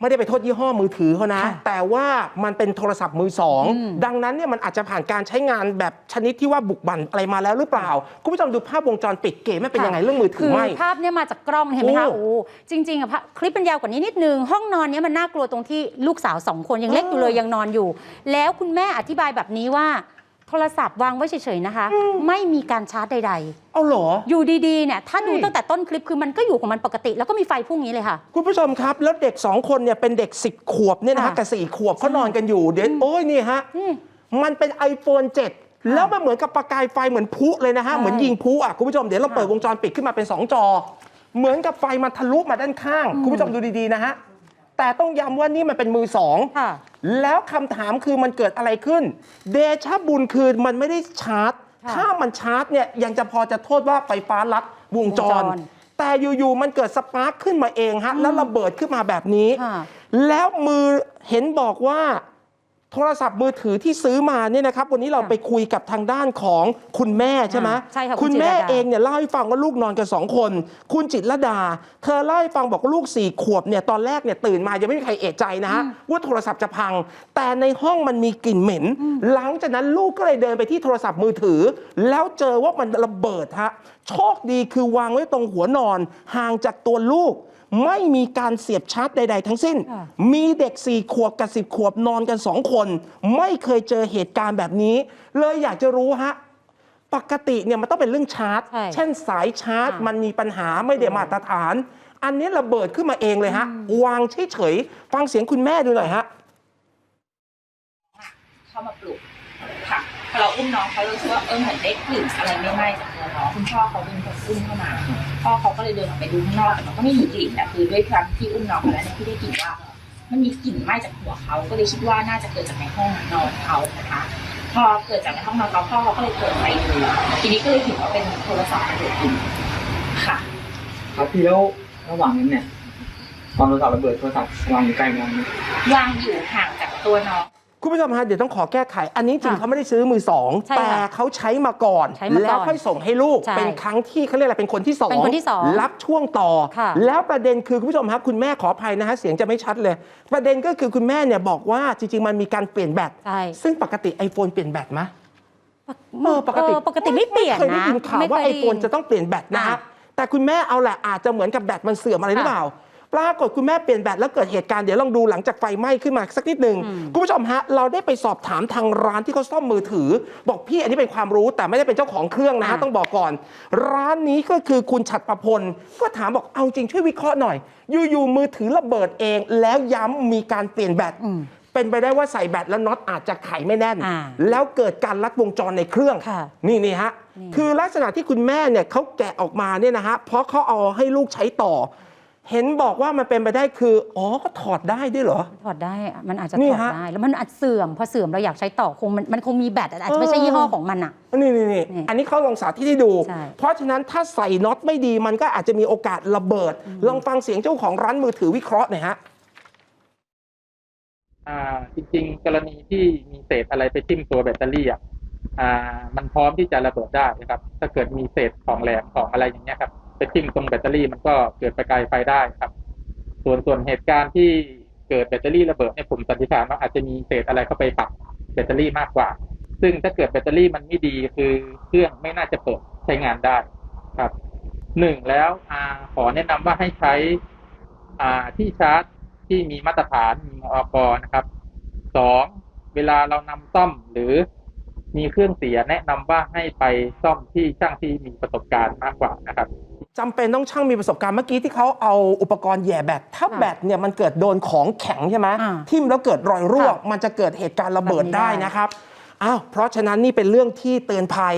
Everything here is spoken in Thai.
ไม่ได้ไปโทษยี่ห้อมือถือเขานะ ค่ะแต่ว่ามันเป็นโทรศัพท์มือสองอืมดังนั้นเนี่ยมันอาจจะผ่านการใช้งานแบบชนิดที่ว่าบุกบั่นอะไรมาแล้วหรือเปล่า คุณผู้ชมดูภาพวงจรปิดเก๋ไม่เป็นยังไงเรื่องมือถืคืออไหมภาพเนี้ยมาจากกล้องเห็นไหมคะโอ้โอ้จริงๆอะภาพคลิปมันยาวกว่านี้นิดนึง ห้องนอนเนี้ยมันน่ากลัวตรงที่ลูกสาวสองคนยังเล็กอยู่เลยยังนอนอยู่ แล้วคุณแม่อธิบายแบบนี้ว่า โทรศัพท์วางไว้เฉยๆนะคะ ไม่มีการชาร์จใดเอาเหรอๆอยู่ดีๆเนี่ยถ้าดูเฮ้ยตั้งแต่ต้นคลิปคือมันก็อยู่ของมันปกติ แล้วก็มีไฟพุ่งอย่างนี้เลยค่ะ คุณผู้ชมครับ แล้วเด็กสองคนเนี่ยเป็นเด็ก 10 ขวบเนี่ยนะฮะค่ะ กับสี่ขวบเขานอนกันอยู่เดี๋ยวโอ้ยนี่ฮะนี่มันเป็น iPhone 7 แล้วมันเหมือนกับประกายไฟเหมือนพลุเลยนะฮะ ใช่เหมือนยิงพลุอะคุณผู้ชมเดี๋ยวเราค่ะเปิดวงจรปิดขึ้นมาเป็น 2 จอ เหมือนกับไฟมันทะลุมาด้านข้างอืมคุณผู้ชมดูดี ๆ นะฮะ แต่ต้องย้ำว่านี่มันเป็นมือสองค่ะ แล้วคำถามคือมันเกิดอะไรขึ้น เดชะบุญคือมันไม่ได้ชาร์จ ค่ะถ้ามันชาร์จเนี่ยยังจะพอจะโทษว่าไฟฟ้าลัดวงจร วงจรแต่อยู่ๆมันเกิดสปาร์คขึ้นมาเองฮะแล้วระเบิดขึ้นมาแบบนี้ ค่ะ แล้วมือเห็นบอกว่า โทรศัพท์มือถือที่ซื้อมาเนี่ยนะครับ วันนี้เราค่ะไปคุยกับทางด้านของคุณแม่ใช่ไหมอ่าใช่ค่ะคุคุณณจิตรแม่ดาเองเนี่ยเล่าให้ฟังว่าลูกนอนกันสองคน คุณจิตรลดา เธอเล่าให้ฟังบอกว่าลูกสี่ขวบเนี่ยตอนแรกเนี่ยตื่นมายังไม่มีใครเอะใจนะฮะว่าโทรศัพท์จะพัง แต่ในห้องมันมีกลิ่นเหม็น หลังจากนั้นลูกก็เลยเดินไปที่โทรศัพท์มือถือ แล้วเจอว่ามันระเบิดฮะโชคดีคือวางไว้ตรงหัวนอนห่างจากตัวลูก ไม่มีการเสียบชาร์จใด ๆ ทั้งสิ้นค่ะมีเด็ก 4 ขวบกับ 10 ขวบนอนกัน 2 คน ไม่เคยเจอเหตุการณ์แบบนี้ เลยอยากจะรู้ฮะปกติเนี่ยมันต้องเป็นเรื่องชาร์จใช่เช่นสายชาร์จอ่ามัมันมีปัญหาไม่ได้มาตรฐาน อันนี้ระเบิดขึ้นมาเองเลยฮะ วางเฉยๆฟังเสียงคุณแม่ดูหน่อยฮะเข้ามาปลุกค่ะพ อเราอุ้มน้องเขารู้สึกว่าเออเหมือนได้กลิ่นอะไรไม่ไหม้จากตัวน้องคุณพ่อเขาเป็นคนอุ้มเข้ามาพ่อเขาก็เลยเดินออกไปดูข้างนอกแต่มันก็ไม่มีกลิ่นแต่คือด้วยความที่อุ้มน้องมาแล้วเนี่ยที่ได้กลิ่นว่า มันมีกลิ่นไหม้จากหัวเขาก็เลยคิดว่าน่าจะเกิดจากในห้องนอนเขานะคะพอเกิดจากในห้องนอนเขาพ่อเขาก็เลยเปิดไฟดูทีนี้ก็เลยเห็นว่าเป็นโทรศัพท์ระเบิดขึ้นค่ะครับพี่แล้วระหว่างนั้นเนี่ยตอนโทรศัพท์ระเบิดโทรศัพท์วางอยู่ใกล้น้องไหมวางอยู่ห่างจากตัวน้อง คุณผู้ชมฮะเดี๋ยวต้องขอแก้ไข อันนี้จริงค่ะเขาไม่ได้ซื้อมือสองใช่แต่ค่ะเขาใช้มาก่อน ใช้มาก่อนแล้วค่อยส่งให้ลูกใช่เป็นครั้งที่เขาเรียกอะไรเป็นคนที่สองเป็นคนที่สองรับช่วงต่อ ค่ะแล้วประเด็นคือคุณผู้ชมครับคุณแม่ขออภัยนะฮะเสียงจะไม่ชัดเลย ประเด็นก็คือคุณแม่เนี่ยบอกว่าจริง ๆ มันมีการเปลี่ยนแบตใช่ ซึ่งปกติ iPhone เปลี่ยนแบตไหม เออปกติเออปกติไม่เปลี่ยนเคยได้นะยินข่าวไม่ว่าเคไอยได้โฟนยินจะต้องเปลี่ยนแบตนะฮะอะแต่คุณแม่เอาแหละอาจจะเหมือนกับแบตมันเสื่อมอะไรหรือเปล่า ปรากฏคุณแม่เปลี่ยนแบตแล้วเกิดเหตุการณ์เดี๋ยวลองดูหลังจากไฟไหม้ขึ้นมาสักนิดหนึ่งอืมคุณผู้ชมฮะเราได้ไปสอบถามทางร้านที่เขาซ่อมมือถือ บอกพี่อันนี้เป็นความรู้แต่ไม่ได้เป็นเจ้าของเครื่องนะฮะต้องบอกก่อน ร้านนี้ก็คือคุณฉัตรประพลก็ถามบอกเอาจริงช่วยวิเคราะห์หน่อยอยู่ๆมือถือระเบิดเอง แล้วย้ำมีการเปลี่ยนแบตอืมเป็นไปได้ว่าใส่แบตแล้วน็อตอาจจะไขไม่แน่นอ่าแล้วเกิดการลัดวงจรในเครื่องค่ะนี่นี่ฮะนี่คือลักษณะที่คุณแม่เนี่ยเขาแกะออกมาเนี่ยนะฮะ เพราะเขาเอาให้ลูกใช้ต่อ เห็นบอกว่ามันเป็นไปได้คือ อ๋อ ก็ถอดได้ด้วยเหรอ ถอดได้อะมันอาจจะนี่ถอดฮะ ได้ แล้วมันอาจเสื่อม พอเสื่อมเราอยากใช้ต่อคงมันมันคงมีแบตอะอาจจะไม่ใช่เออยี่ห้อของมันอะนี่นี่นี่นี่อันนี้เขาลองสาธิตให้ดู ใช่ เพราะฉะนั้นถ้าใส่น็อตไม่ดีมันก็อาจจะมีโอกาสระเบิด ลองฟังเสียงเจ้าของร้านมือถือวิเคราะห์หน่อยฮะ อ่าจริงๆ กรณีที่มีเศษอะไรไปทิ่มตัวแบตเตอรี่อะอ่า มันพร้อมที่จะระเบิดได้นะครับ ถ้าเกิดมีเศษของแหลมของอะไรอย่างเงี้ยครับ ไปทิ่มตรงแบตเตอรี่มันก็เกิดประกายไฟได้ครับ ส่วนส่วนเหตุการณ์ที่เกิดแบตเตอรี่ระเบิดเนี่ยผมสันนิษฐานว่าอาจจะมีเศษอะไรเข้าไปปักแบตเตอรี่มากกว่า ซึ่งถ้าเกิดแบตเตอรี่มันไม่ดีคือเครื่องไม่น่าจะเปิดใช้งานได้ครับหนึ่งแล้วอาขอแนะนำว่าให้ใช้อ่าที่ชาร์จที่มีมาตรฐานมีมอกนะครับสองเวลาเรานำซ่อมหรือมีเครื่องเสียแนะนำว่าให้ไปซ่อมที่ช่างที่มีประสบการณ์มากกว่านะครับ จำเป็นต้องช่างมีประสบการณ์เมื่อกี้ที่เขาเอาอุปกรณ์แหย่แบตถ้าค่ะแบตเนี่ยมันเกิดโดนของแข็งใช่ไหมอ่าทิ่มแล้วเกิดรอยรั่ว ค่ะมันจะเกิดเหตุการณ์ระเบิดแบบนี้ได้ได้ นะครับอ้าวเพราะฉะนั้นนี่เป็นเรื่องที่เตือนภัย